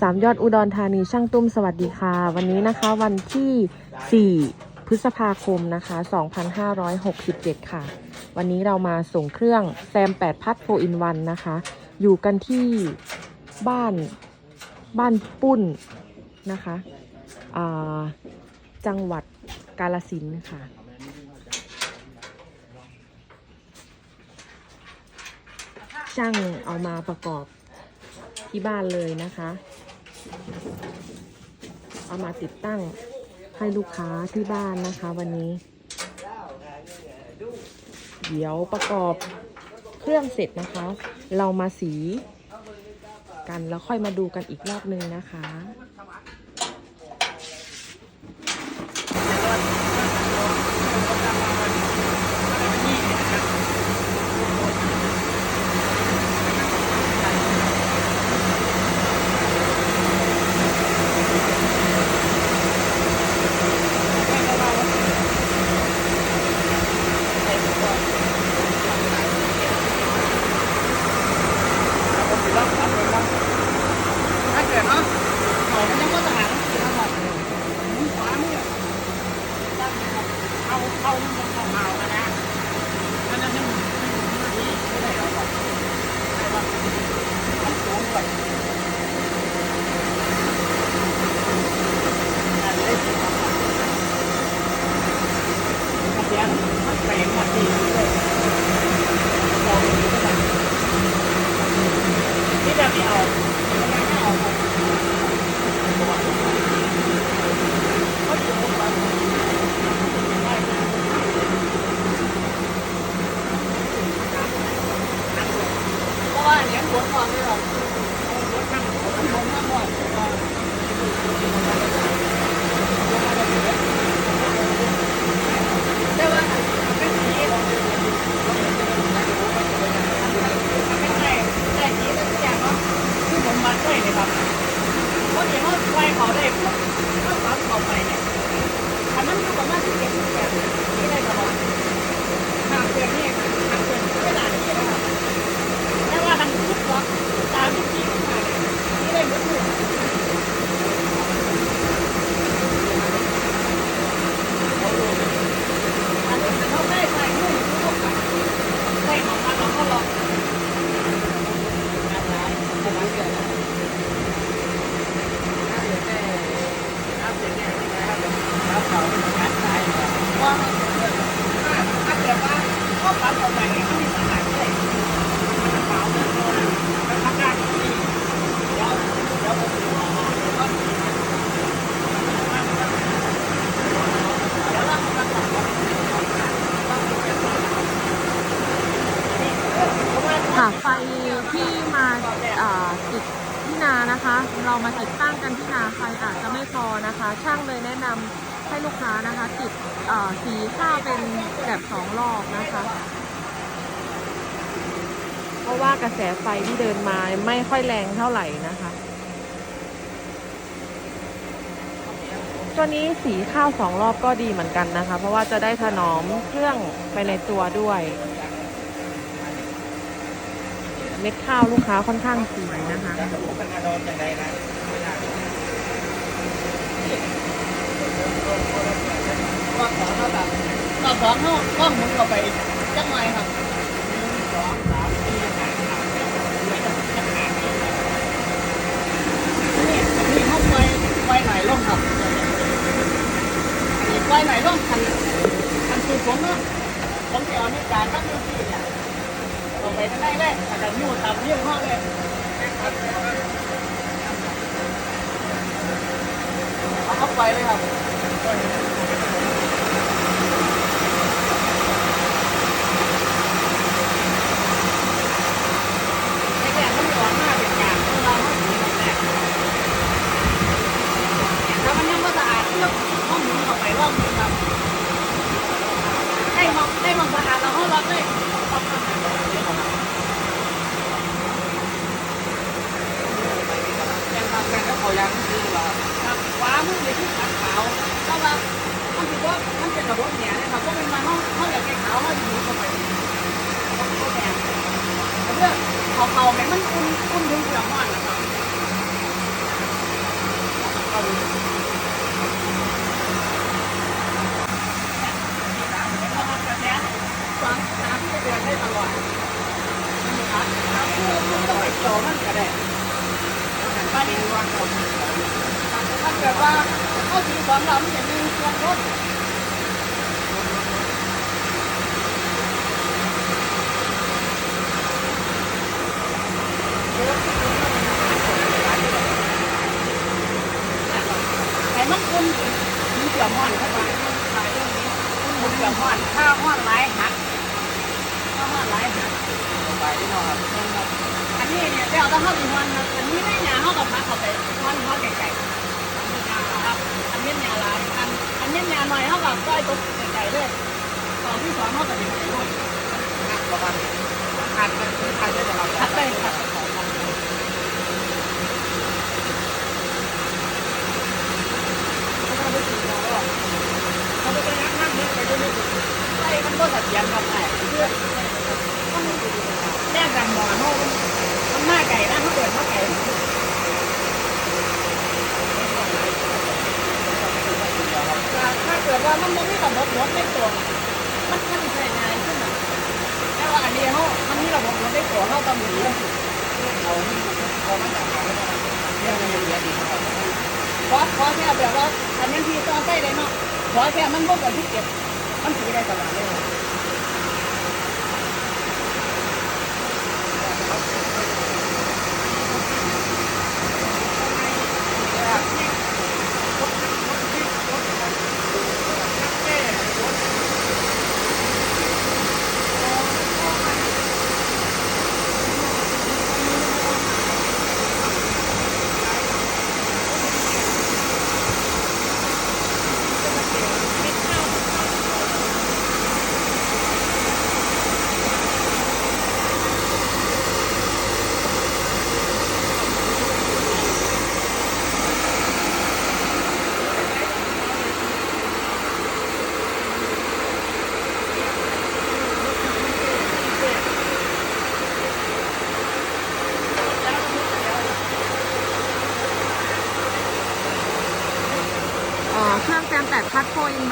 สามยอดอุดรธานีช่างตุ้มสวัสดีค่ะ วันนี้นะคะวันที่ 4 พฤษภาคมนะคะ 2567 ค่ะ วันนี้เรามาส่งเครื่องแซม8พัดโฟอินวันนะคะ อยู่กันที่บ้านบ้านปุ้นนะคะจังหวัดกาลสินค่ะช่างเอามาประกอบ ที่บ้านเลยนะคะ เอามาติดตั้งให้ลูกค้าที่บ้านนะคะ วันนี้ เดี๋ยวประกอบเครื่องเสร็จนะคะ เรามาสีกันแล้วค่อยมาดูกันอีกรอบนึงนะคะ ถ้าเกิดเนาะเขาไม่ยังว่าทหารนะครับขวามือตั้งนะครับเข้าเข้ามันยังเข้าเมากันนะนั่นนั่นนั่นนี่ไม่ได้เราแบบไม่ว่ามันสูงกว่าอันนี้คือความมันเสียมันแปลงมาดีด้วยเราไม่ได้ที่แบบนี้เอาไม่เอาเพราะว่าเลี้ยงหัวคอนไม่หรอกหัวข้างหัวข้างบนข้างบนแต่ว่าเป็นสีไม่ใช่ใช่สีแล้วทุกอย่างเนาะคือผมมัดด้วยนะครับเพราะเดี๋ยวเขาไล่ เขาได้ปุ๊บถ้าปั๊บเขาไปเนี่ยอันนั้นก็ประมาณสิบเจ็ดสิบแปดนี่ได้ตลอดหางเปลือกนี่หางเปลือกไม่ได้ที่นะครับแต่ว่าทางทุกล็อกตามที่ที่ขึ้นมาเนี่ยนี่ได้หมดเลยอันนี้เขาได้ใส่หุ้นทุกคนใส่ของมันเราก็ล็อก ค่ะไฟที่มาอ่าติดที่ นานะคะ เรามาติดตั้งกันที่นาไฟอาจจะไม่พอนะคะ ช่างเลยแนะนำให้ลูกค้านะคะติดสีข้าวเป็นแบบสองรอบนะคะ เพราะว่ากระแสไฟที่เดินมาไม่ค่อยแรงเท่าไหร่นะคะตัวนี้สีข้าวสองรอบก็ดีเหมือนกันนะคะ เพราะว่าจะได้ถนอมเครื่องไปในตัวด้วย เม็ดข้าวลูกค้าค่อนข้างสวยนะคะรอบสองเท่ากับรอบสองเท่าก้องหมุนเข้าไปจักหน่อยครับสองสามสี่ห้านี่นี่ห้องไฟไฟไหนล่องครับไฟไหนล่องคันคันสูตรผมเนาะผมจะเอาในการตั้งยูซี่เนี่ย ลงไปข้างในได้อาจจะนิ้วตามนิ้วห้องเลยเอาเข้าไปเลยครับแรกๆมันร้อนมากเป็นการเวลาเขาสีแรกถ้ามันยังไม่สะอาดเลือกห้องหมุนเข้าไปรอบนึงครับได้ห้องได้ห้องสะอาดเราห้องร้อนเลยยังทำกันแล้วเขายังดีกว่าครับว้ามือเลยที่ขัดขาวเพราะว่ามันถือว่ามันเป็นระบบเหนียวนะครับเพราะมันมาห้องห้องอยากแก้ขาวห้องหมุนเข้าไปเขาเขาแดง เรื่องเขาเขาแม่งมันอุ่นอุ่นถึงเปลือกมันนะครับ นี้ถ้าเกิดว่าเข้าสีสองเราไม่เห็นหนึ่งส่วนลด ไอ้ นมีเกี่ยวห้อนเข้าไปคุณเกี่ยวห้อนข้าวห้อนหลายหักข้าวห้อนหลายหักไปที่นอนอันนี้เนี่ยเดี๋ยวต้องเข้าถึงวันนอันนี้ไม่หนาเข้ากับพักเข้าไปห้อนห้อนไก่ๆครับอันนี้หนาหลายอันอันนี้หนาหน่อยเข้ากับก้อยตุ๊กไก่ๆเลยตอนที่สองเข้ากับเป็นไก่ด้วยประมาณพันกันพันได้จะรับทัดไปทัดไปของมันเขาไปกินเราแล้วเขาไปนั่งนั่งนี่ไปด้วยไอ้มันก็ตัดยันทำไงเพื่อแม่กันหมอโน่มันหน้าไก่นะเขาเกิดเขาไก่ ถ้าเกิดว่ามันไม่มีระบบรถไม่ตัวมันมันใช้งานขึ้นอะแต่ว่าอันนี้เขามันมีระบบ รถไม่ตัวเขาต้องมีเราเราไม่ต่างการเรื่องมันเยอะดีครับขอขอแค่แบบว่าอันนี้ที่ต่อใต้เลยเนาะขอแค่มันบ่กว่าที่เก็บมันถือได้ตลอดเลย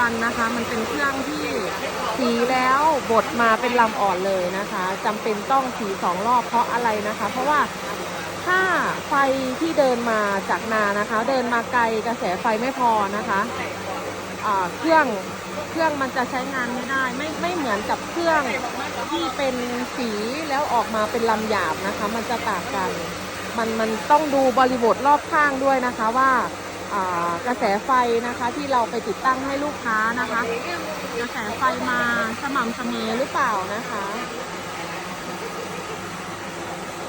พันนะคะ มันเป็นเครื่องที่สีแล้วบดมาเป็นลำอ่อนเลยนะคะจำเป็นต้องสีสองรอบเพราะอะไรนะคะ เพราะว่าถ้าไฟที่เดินมาจากนานะคะ เดินมาไกลกระแสไฟไม่พอนะคะอ่าเครื่องเครื่องมันจะใช้งานไม่ได้ไม่ไม่เหมือนกับเครื่องที่เป็นสีแล้วออกมาเป็นลำหยาบนะคะ มันจะต่างกัน มันมันต้องดูบริบทรอบข้างด้วยนะคะว่า กระแสไฟนะคะที่เราไปติดตั้งให้ลูกค้านะคะ กระแสไฟมาสม่ำเสมอหรือเปล่านะคะ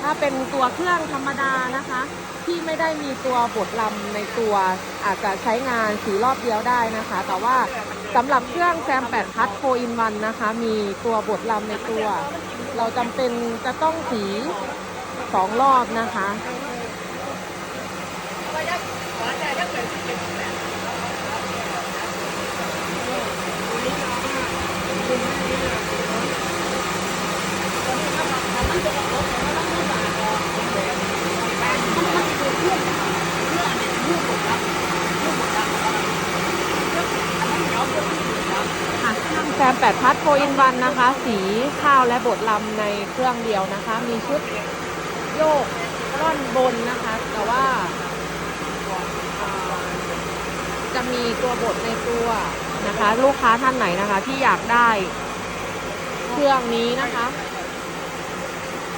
ถ้าเป็นตัวเครื่องธรรมดานะคะ ที่ไม่ได้มีตัวบดลำในตัวอาจจะใช้งานสีรอบเดียวได้นะคะ แต่ว่าสำหรับเครื่องแซม8พัด4 in 1นวันนะคะ มีตัวบดลำในตัว เราจำเป็นจะต้องสีสองรอบนะคะเครื่องแซม 8 พัดโฟอินวันนะคะ สีข้าวและบดลำในเครื่องเดียวนะคะ มีชุดโยกร่อนบนนะคะ แต่ว่าจะมีตัวบดในตัวนะคะ ลูกค้าท่านไหนนะคะ ที่อยากได้เครื่องนี้นะคะ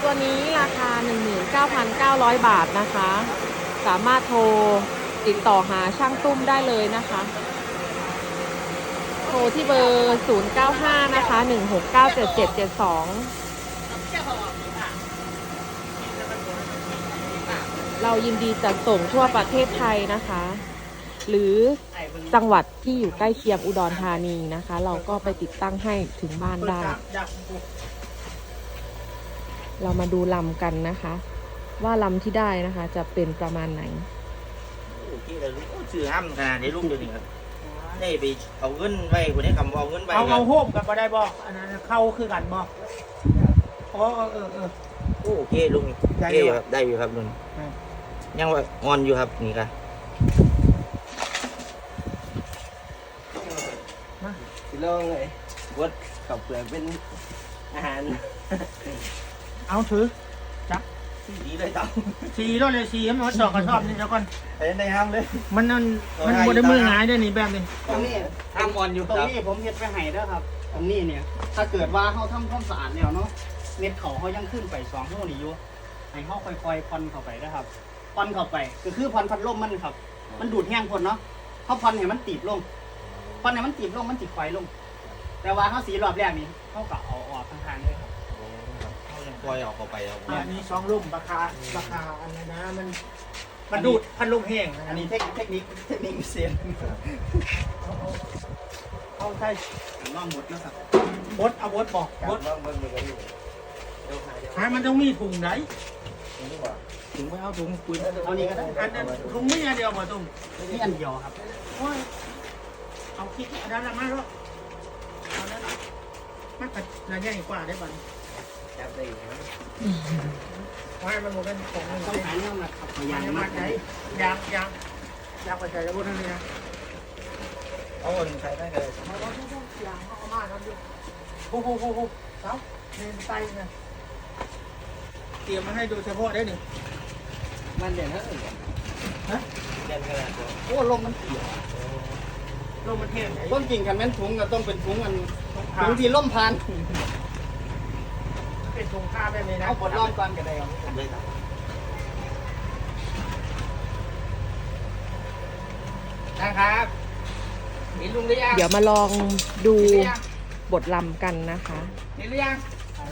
ตัวนี้ราคา 19,900 บาทนะคะ สามารถโทรติดต่อหาช่างตุ้มได้เลยนะคะ รที่เบอร์ 095 นะคะ 1697772 เรายินดีจัดส่งทั่วประเทศไทยนะคะ หรือจังหวัดที่อยู่ใกล้เคียงอุดรธานีนะคะ เราก็ไปติดตั้งให้ถึงบ้านได้ เรามาดูลำกันนะคะ ว่าลำที่ได้นะคะจะเป็นประมาณไหน โอเคเลยลูกซื้อห้ามขนาดนี้ลูกเดียวนี้ครับ ได้ไปเอาเงินไว้คนนี้คำเอาเงินไว้เอาเอาโฮมกันบ่ได้บ่อันนั้นเข้าคือกันบ่อ๋อเออเออ โอเคลุงได้อยู่ครับได้อยู่ครับลุงอืม ยังว่าอ่อนอยู่ครับนี่ครับสิลองเลยวดข้าวเปลือกเป็นอาหารเอาถือจับ ดีเลยเต่าสีรถเลยสีมันจอกกระชอบนี่เจ้าก่อนเห็นได้ห้ามเลยมันนั่นมันบนมือหงายได้นี่แบบนี้ตรงนี้ห้ามออนอยู่ตรงนี้ผมเฮ็ดไปให้เด้อครับตรงนี้เนี่ย ถ้าเกิดว่าเขาทำความสะอาดแล้วเนาะเม็ดเขาเขายังขึ้นไปสองชั่วโมงนี่อยู่ให้เขาค่อยๆผ่อนเข้าไปนะครับผ่อนเข้าไปก็คือผ่อนพัดลมมันครับ มันดูดแห้งคนเนาะเขาผ่อนให้มันตีบลงผ่อนให้มันตีบลงมันติดไฟลง แต่ว่าเขาสีรอบแรกนี่เขาก็เอาออกทางๆเลยครับ เขายังปล่อยออกเข้าไปเอาอันนี้สองลุ่มราคาราคาอันนี้นะมันมันดูดพันลมแห้งอันนี้เทคนิคเทคนิคเทคนิคพิเศษเอาใช่ลองหมดนะครับบดเอาบดบอกการบดลองเบิ่งเลยก็ดีเดี๋ยวหาเดี๋ยวหามันต้องมีถุงไหนนี่ว่าถึงไม่เอาถุงคุยเอานี่ก็ได้อันนั้นถุงมีอันเดียวมาตุ้มนี่อันเดียวครับโอ้ยเอาคิดอันนั้นละมาแล้วเอานั้นละมันกัดระยะกว่าได้บ้าง จับได้อยู่นะว่ามันโมเป็นของมันต้องหาแนวนะครับพยายามยางมามากไหนยางยางยางปัจจัยระบบนั่นเลยนะเอาคนใช้ได้เลยมาแล้วทุกอย่างเขาเอามาทำอยู่โอ้โหโอ้โหเอ้าเน้นไตนะเตรียมมาให้โดยเฉพาะได้หนึ่งมันเด่นเท่าไหร่เด่นขนาดนี้โอ้ลมมันเปียกลมมันเทียนไหนต้นกิ่งกันแม่นถุงก็ต้องเป็นถุงอันถุถุงงที่ที่ล่มพาน เป็นถุงผ้าแบบนี้นะเอาผลล่อมก่อนก็ได้ครับเลยครับนะครับเห็นลุงหรือยังเดี๋ยวมาลองดูเห็นหรือยังบทลำกันนะคะเห็นหรือยัง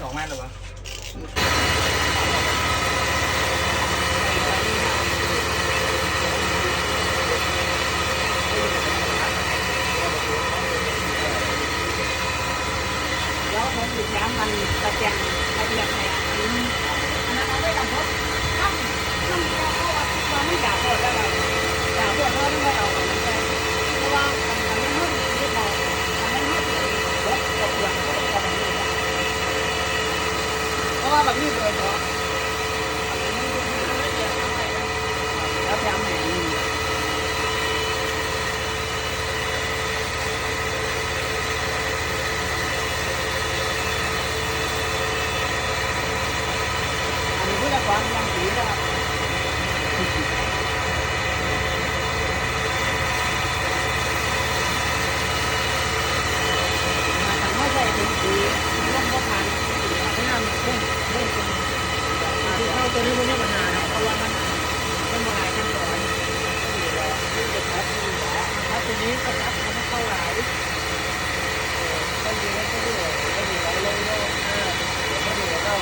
สองแม่หรือวะ แล้วผมอยู่แถมมันตะแกรงละเอียดแหนอันนี้อันนั้นเอาไว้ทำพดน้ำน้ำเดียวเพราะว่าเราไม่อยากหมดแล้วเราอยากหมดแล้วไม่เอาของมันไปเพราะว่ามันมันไม่นุ่มไม่พอมันไม่นุ่มรสกับเปลือกก็ต้องเอาแบบนี้ เพราะว่าแบบนี้เลยเนาะ แล้วแถมแหนม อันนี้ผู้จัดการยังสีนะครับ แต่ไม่ใช่ถึงสีร่มก็ผ่านไม่นำเล่นเล่นจน ที่เข้าตัวนี้มันไม่ปัญหาเนาะเพราะว่ามัน เป็นโบราณขั้นตอนถ้าทีนี้ก็รับมันไม่เข้าหลายก็ดีแล้วก็ดีก็ดีแล้วเลยเลยเออก็ดีแล้ว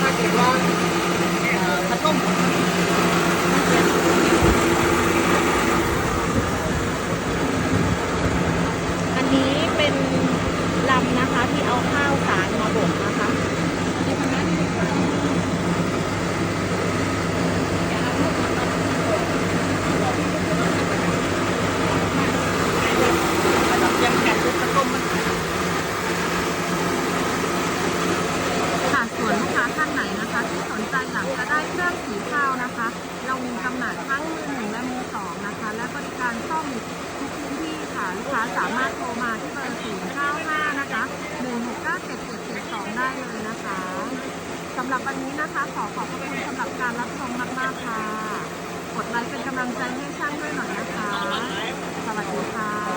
ถ้าเกิดว่าเอ่อพัดลม อันนี้เป็นลำนะคะที่เอาข้าวสารมาบดนะคะ ยังแข็งเป็นพัดลมมัน ค่ะส่วนลูกค้าท่านไหนนะคะ ที่สนใจอยากจะได้เครื่องสีข้าวนะคะ เรามีจำหน่ายทั้งมือหนึ่งและมือสองนะคะ และบริการซ่อมทุกพื้นที่ค่ะ ลูกค้าสามารถโทรมาที่เบอร์ 095 นะคะ 1697772 ได้เลยนะคะสำหรับวันนี้นะคะขอขอบพระคุณสำหรับการรับชมมากๆค่ะ กดไลค์เป็นกำลังใจให้ช่างด้วยหน่อยนะคะ สวัสดีค่ะ